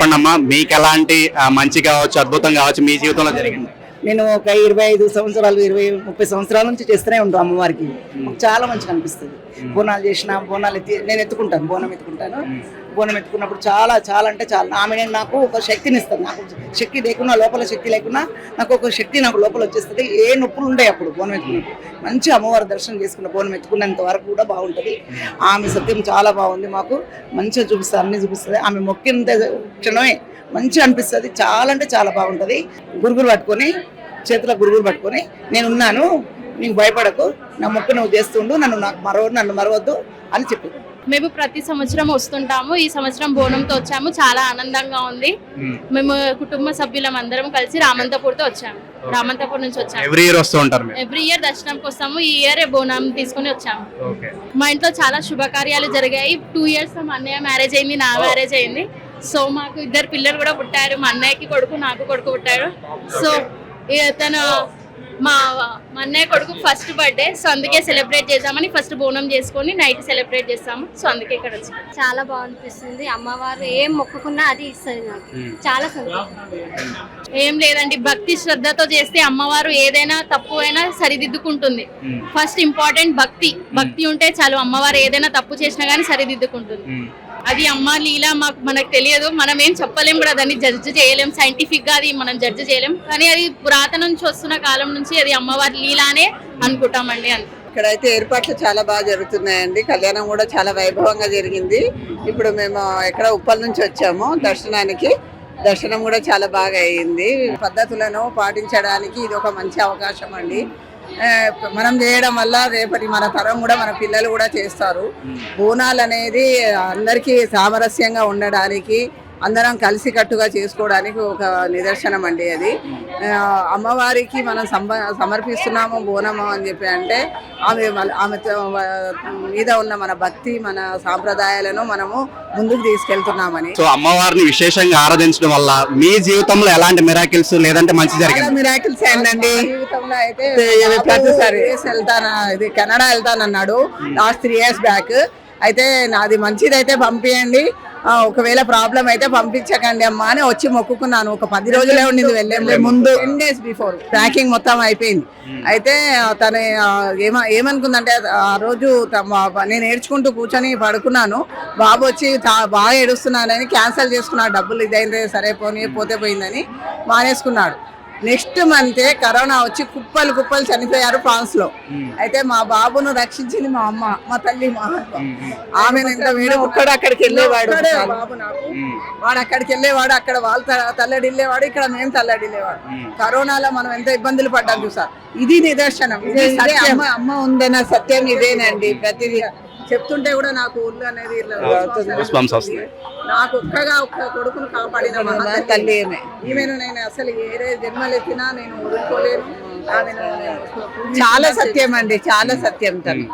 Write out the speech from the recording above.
చెప్పండి అమ్మా మీకు ఎలాంటి మంచి కావచ్చు అద్భుతం కావచ్చు మీ జీవితంలో జరిగింది? నేను ఒక ఇరవై ఐదు సంవత్సరాలు ఇరవై ముప్పై సంవత్సరాల నుంచి చేస్తూనే ఉంటాను అమ్మవారికి. చాలా మంచిగా అనిపిస్తుంది. బోనాలు చేసిన బోనాలు ఎత్తి నేను ఎత్తుకుంటాను బోనం ఎత్తుకుంటాను. బోనం ఎత్తుకున్నప్పుడు చాలా చాలా అంటే చాలా. ఆమె నేను నాకు ఒక శక్తిని ఇస్తుంది నాకు శక్తి లేకున్నా లోపల శక్తి లేకున్నా నాకు ఒక శక్తి నాకు లోపల వచ్చేస్తుంది. ఏ నొప్పులు ఉండే అప్పుడు బోనం ఎత్తుకున్నప్పుడు. మంచి అమ్మవారి దర్శనం చేసుకున్న బోనం ఎత్తుకున్నంత వరకు కూడా బాగుంటుంది. ఆమె సత్యం చాలా బాగుంది మాకు. మంచిగా చూపిస్తుంది అన్ని చూపిస్తుంది. ఆమె మొక్కినంత క్షణమే మంచిగా అనిపిస్తుంది. చాలా అంటే చాలా బాగుంటుంది. గురుగురు పట్టుకొని చేతిలో గురుగురు పట్టుకొని నేను ఉన్నాను నీకు భయపడకు. నా మొక్క నువ్వు చేస్తుండు నన్ను నాకు మరవ నన్ను మరవద్దు అని చెప్పింది మేము ప్రతి సంవత్సరం వస్తుంటాము ఈ సంవత్సరం బోనంతో వచ్చాము చాలా ఆనందంగా ఉంది. మేము. కుటుంబ సభ్యులం అందరం కలిసి రామంతపూర్తో వచ్చాము. రామంతపూర్ నుంచి వచ్చాము. ఎవ్రీ ఇయర్ వస్తూ ఉంటారు ఎవ్రీ ఇయర్ దర్శనంకి వస్తాము ఈ ఇయర్ బోనం తీసుకొని వచ్చాము. మా ఇంట్లో చాలా శుభకార్యాలు జరిగాయి. టూ ఇయర్స్ మా అన్నయ్య మ్యారేజ్ అయింది నా మ్యారేజ్ అయింది. సో మాకు ఇద్దరు పిల్లలు కూడా పుట్టారు. మా అన్నయ్యకి కొడుకు నాకు కొడుకు పుట్టారు. సో తను మా మా అన్నయ్య కొడుకు ఫస్ట్ బర్త్డే సో అందుకే సెలబ్రేట్ చేద్దామని ఫస్ట్ బోనం చేసుకొని నైట్ సెలబ్రేట్ చేస్తాము. సో అందుకే ఇక్కడ వచ్చాము చాలా బాగా అనిపిస్తుంది అమ్మవారు ఏం మొక్కుకున్నా అది ఇస్తుంది నాకు చాలా సంతోషం. ఏం లేదండి భక్తి శ్రద్ధతో చేస్తే అమ్మవారు ఏదైనా తప్పు అయినా సరిదిద్దుకుంటుంది. ఫస్ట్ ఇంపార్టెంట్ భక్తి. భక్తి ఉంటే చాలు అమ్మవారు ఏదైనా తప్పు చేసినా కానీ సరిదిద్దుకుంటుంది. అది అమ్మ లీల మాకు మనకు తెలియదు. మనం ఏం చెప్పలేం కూడా దాన్ని జడ్జ్ చేయలేం. సైంటిఫిక్గా అది మనం జడ్జ్ చేయలేం. కానీ అది పురాతన నుంచి వస్తున్న కాలం నుంచి అది అమ్మవారి లీలానే అనుకుంటామండి అంతే ఇక్కడైతే ఏర్పాట్లు చాలా బాగా జరుగుతున్నాయండి. కళ్యాణం కూడా చాలా వైభవంగా జరిగింది. ఇప్పుడు మేము ఎక్కడ ఉప్పల్ నుంచి వచ్చాము దర్శనానికి. దర్శనం కూడా చాలా బాగా అయ్యింది పద్ధతులను పాటించడానికి ఇది ఒక మంచి అవకాశం అండి. మనం చేయడం వల్ల రేపటి మన తరం కూడా మన పిల్లలు కూడా చేస్తారు. బోనాలు అనేది అందరికీ సామరస్యంగా ఉండడానికి అందరం కలిసికట్టుగా చేసుకోవడానికి ఒక నిదర్శనం అండి అది. అమ్మవారికి మనం సమర్పిస్తున్నాము బోనము అని చెప్పి అంటే ఆమె ఆమె మీద ఉన్న మన భక్తి మన సాంప్రదాయాలను మనము ముందుకు తీసుకెళ్తున్నామని. సో అమ్మవారిని విశేషంగా ఆరాధించడం వల్ల మీ జీవితంలో ఎలాంటి మిరాకిల్స్ లేదంటే మంచి జరిగింది? మిరాకిల్స్ జీవితంలో అయితే ప్రతిసారి. వెళ్తాను. ఇది కెనడా వెళ్తానన్నాడు లాస్ట్ త్రీ ఇయర్స్ బ్యాక్. అయితే నాది మంచిది అయితే పంపియండి. ఒకవేళ ప్రాబ్లం అయితే పంపించకండి అమ్మా అని వచ్చి మొక్కుకున్నాను. ఒక పది రోజులే ఉండింది వెళ్ళే ముందు టెన్ డేస్ బిఫోర్. ప్యాకింగ్ మొత్తం అయిపోయింది. అయితే తను ఏమ ఏమనుకుందంటే ఆ రోజు నేను ఏడ్చుకుంటూ కూర్చొని పడుకున్నాను. బాబు వచ్చి తా- బాగా ఏడుస్తున్నానని క్యాన్సిల్ చేసుకున్నాడు. డబ్బులు ఇదైందే సరే పోనీ పోతే పోయిందని మానేసుకున్నాడు. నెక్స్ట్ మంతే కరోనా వచ్చి కుప్పలు కుప్పలు చనిపోయారు ఫ్రాన్స్లో అయితే మా బాబును రక్షించింది మా అమ్మ మా తల్లి మా ఆమె ఎంత వేడు ఒక్కడు అక్కడికి వెళ్ళేవాడు. వాడు అక్కడికి వెళ్ళేవాడు అక్కడ వాళ్ళు తల్లడిల్లేవాడు ఇక్కడ మేము తల్లడిల్లేవాడు. కరోనాలో మనం ఎంత ఇబ్బందులు పడ్డాం చూసారు ఇది నిదర్శనం. అమ్మ అమ్మ ఉందన్న సత్యం ఇదేనండి. ప్రతిదీ చెప్తుంటే కూడా నాకు ఊర్లో అనేది వస్తున్నాయి. నాకు ఒక్కగా ఒక్క కొడుకును కాపాడిన మహా తల్లి ఈమెను నేను అసలు ఏ జన్మలెత్తినా నేను నేను చాలా సత్యం అండి చాలా సత్యం తను.